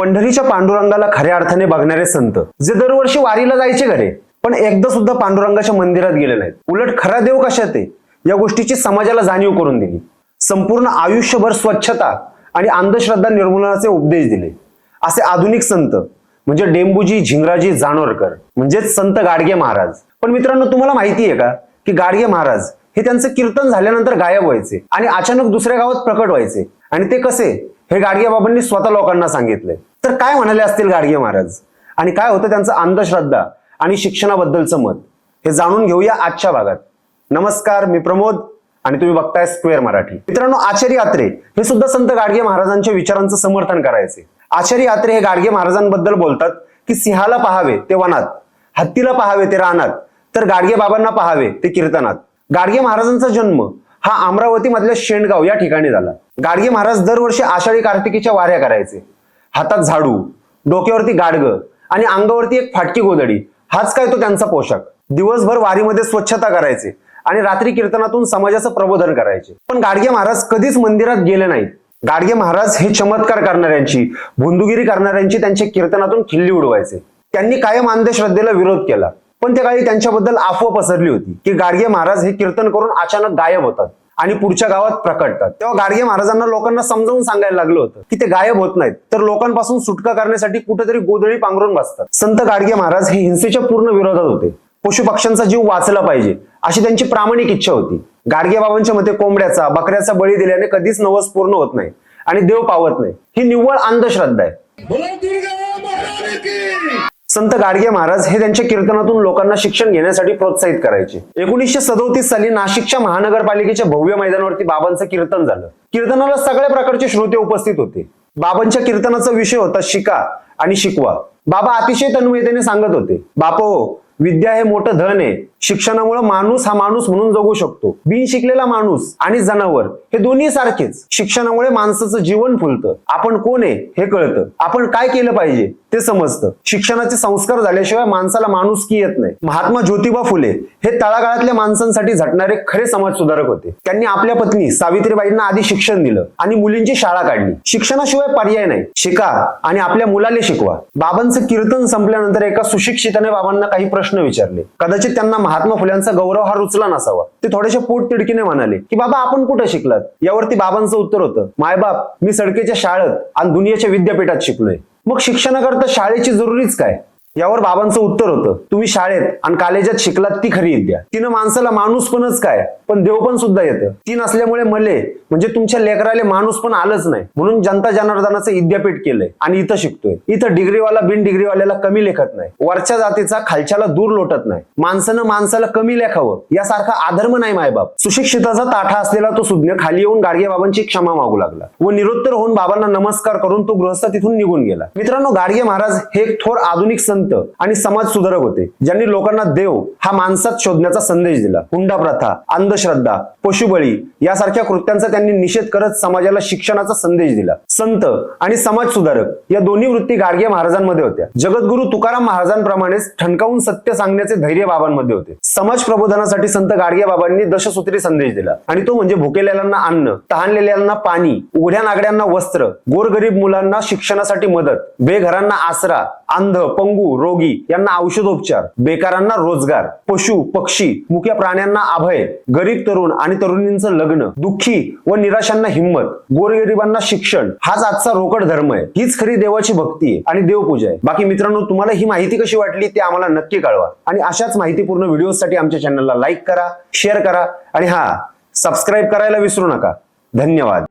पंढरीच्या पांडुरंगाला खऱ्या अर्थाने बघणारे संत जे दरवर्षी वारीला जायचे घरे पण एकदा सुद्धा पांडुरंगाच्या मंदिरात गेले नाहीत. उलट खरा देव कशात आहे? या गोष्टीची समाजाला जाणीव करून दिली. संपूर्ण आयुष्यभर स्वच्छता आणि अंधश्रद्धा निर्मूलनाचे उपदेश दिले. असे आधुनिक संत म्हणजे डेंबूजी झिंगराजी जानोरकर म्हणजेच संत गाडगे महाराज. पण मित्रांनो तुम्हाला माहिती आहे का की गाडगे महाराज हे त्यांचं कीर्तन झाल्यानंतर गायब व्हायचे आणि अचानक दुसऱ्या गावात प्रकट व्हायचे. आणि ते कसे? हे गाडगे बाबांनी स्वतः लोकांना सांगितले तर काय म्हणाले असतील गाडगे महाराज? आणि काय होतं त्यांचं अंधश्रद्धा आणि शिक्षणाबद्दलचं मत? हे जाणून घेऊया आजच्या भागात. नमस्कार मी प्रमोद आणि तुम्ही बघताय स्क्वेअर मराठी. मित्रांनो आचार्य यात्रे हे सुद्धा संत गाडगे महाराजांच्या विचारांचं समर्थन करायचे. आचार्य यात्रे हे गाडगे महाराजांबद्दल बोलतात की सिंहाला पहावे ते वनात हत्तीला पहावे ते रानात तर गाडगे बाबांना पहावे ते कीर्तनात. गाडगे महाराजांचा जन्म हा अमरावती मधल्या शेंडगाव या ठिकाणी झाला. गाडगे महाराज दरवर्षी आषाढी कार्तिकीच्या वाऱ्या करायचे. हातात झाडू डोक्यावरती गाडगं आणि अंगावरती एक फाटकी गोदडी हाच काय तो त्यांचा पोशाख. दिवसभर वारीमध्ये स्वच्छता करायचे आणि रात्री कीर्तनातून समाजाचं प्रबोधन करायचे. पण गाडगे महाराज कधीच मंदिरात गेले नाहीत. गाडगे महाराज हे चमत्कार करणाऱ्यांची भुंदुगिरी करणाऱ्यांची त्यांच्या कीर्तनातून खिल्ली उडवायचे. त्यांनी कायम अंधश्रद्धेला विरोध केला. पण त्या काळी त्यांच्याबद्दल अफवा पसरली होती की गाडगे महाराज हे कीर्तन करून अचानक गायब होतात. आणि पुढच्या गावात प्रकटतात. तेव्हा गाडगे महाराजांना लोकांना समजावून सांगायला लागलं होतं की ते गायब होत नाहीत. तर लोकांपासून सुटका करण्यासाठी कुठेतरी गोधळी पांघरून बसतात. संत गाडगे महाराज हे हिंसेच्या पूर्ण विरोधात होते. पशु पक्ष्यांचा जीव वाचला पाहिजे अशी त्यांची प्रामाणिक इच्छा होती. गाडगे बाबांच्या मते कोंबड्याचा बकऱ्याचा बळी दिल्याने कधीच नवस पूर्ण होत नाही आणि देव पावत नाही. ही निव्वळ अंधश्रद्धा आहे. संत गाडगे महाराज हे त्यांच्या कीर्तनातून लोकांना शिक्षण घेण्यासाठी प्रोत्साहित करायचे. एकोणीसशे सदोतीस साली नाशिकच्या महानगरपालिकेच्या भव्य मैदानावरती बाबांचं कीर्तन झालं. कीर्तनाला सगळ्या प्रकारचे श्रोते उपस्थित होते. बाबांच्या कीर्तनाचा विषय होता शिका आणि शिकवा. बाबा अतिशय तन्मयतेने सांगत होते बापो विद्या हे मोठं धन आहे. शिक्षणामुळे माणूस हा माणूस म्हणून जगू शकतो. बिन शिकलेला माणूस आणि जनावर हे दोन्ही सारखेच. शिक्षणामुळे माणसाचं जीवन फुलतं. आपण कोण आहे हे कळतं. आपण काय केलं पाहिजे ते समजतं. शिक्षणाचे संस्कार झाल्याशिवाय माणसाला माणुसकी येत नाही. महात्मा ज्योतिबा फुले हे तळागाळातल्या माणसांसाठी झटणारे खरे समाज सुधारक होते. त्यांनी आपल्या पत्नी सावित्रीबाईंना आधी शिक्षण दिलं आणि मुलींची शाळा काढली. शिक्षणाशिवाय पर्याय नाही. शिका आणि आपल्या मुलाले शिकवा. बाबांचं कीर्तन संपल्यानंतर एका सुशिक्षिताने बाबांना काही प्रश्न प्रश्न विचारले. कदाचित त्यांना महात्मा फुल्यांचा गौरव हा रुचला नसावा. ते थोडेसे पोट तिडकीने म्हणाले की बाबा आपण कुठे शिकलात? यावरती बाबांचं उत्तर होतं मायबाप मी सडकेच्या शाळेत आणि दुनियाच्या विद्यापीठात शिकलोय. मग शिक्षणाकरता शाळेची जरुरीच काय? यावर बाबांचं उत्तर होतं. तुम्ही शाळेत आणि कॉलेजात शिकलात ती खरी विद्या. तिनं माणसाला माणूस पणच काय? पण देव पण सुद्धा येतं. ती नसल्यामुळे मले म्हणजे तुमच्या लेकराले माणूस पण आलंच नाही. म्हणून जनता जनार्दनाचं विद्यापीठ केलंय आणि इथं शिकतोय. इथं डिग्रीवाला बिन डिग्रीवाल्याला कमी लेखत नाही. वरच्या जातीचा खालच्याला दूर लोटत नाही. माणसानं माणसाला कमी लेखावं यासारखा आधर्म नाही मायबाप. सुशिक्षिताचा ताठा असलेला तो सुज्ञ खाली येऊन गाडगे बाबांची क्षमा मागू लागला. व निरुत्तर होऊन बाबांना नमस्कार करून तो गृहस्थ तिथून निघून गेला. मित्रांनो गाडगे महाराज हे एक थोर आधुनिक संत आणि समाज सुधारक होते ज्यांनी लोकांना देव हा माणसात शोधण्याचा संदेश दिला. हुंडा प्रथा अंधश्रद्धा पशुबळी यासारख्या कृत्यांचा त्यांनी निषेध करत समाजाला शिक्षणाचा संदेश दिला. संत आणि समाज सुधारक या दोन्ही वृत्ती गाडगे महाराजांमध्ये होत्या. जगद्गुरु तुकाराम महाराजांप्रमाणेच ठणकावून सत्य सांगण्याचे धैर्य बाबांमध्ये होते. समाज प्रबोधनासाठी संत गाडगे बाबांनी दशसूत्री संदेश दिला. आणि तो म्हणजे भुकेलेल्यांना अन्न तहानलेल्यांना पाणी उघड्या नागड्यांना वस्त्र गोरगरीब मुलांना शिक्षणासाठी मदत बेघरांना आसरा अंध पंगू रोगी यांना औषधोपचार बेकारांना रोजगार पशु पक्षी मुख्या प्राण्यांना अभय गरीब तरुण आणि तरुणींचं लग्न दुःखी व निराशांना हिंमत गोरगरिबांना शिक्षण हाच आजचा रोकड धर्म आहे. हीच खरी देवाची भक्ती आहे आणि देवपूजा आहे. बाकी मित्रांनो तुम्हाला ही माहिती कशी वाटली ते आम्हाला नक्की कळवा. आणि अशाच माहितीपूर्ण व्हिडिओसाठी आमच्या चॅनलला लाईक करा शेअर करा आणि हा सबस्क्राईब करायला विसरू नका. धन्यवाद.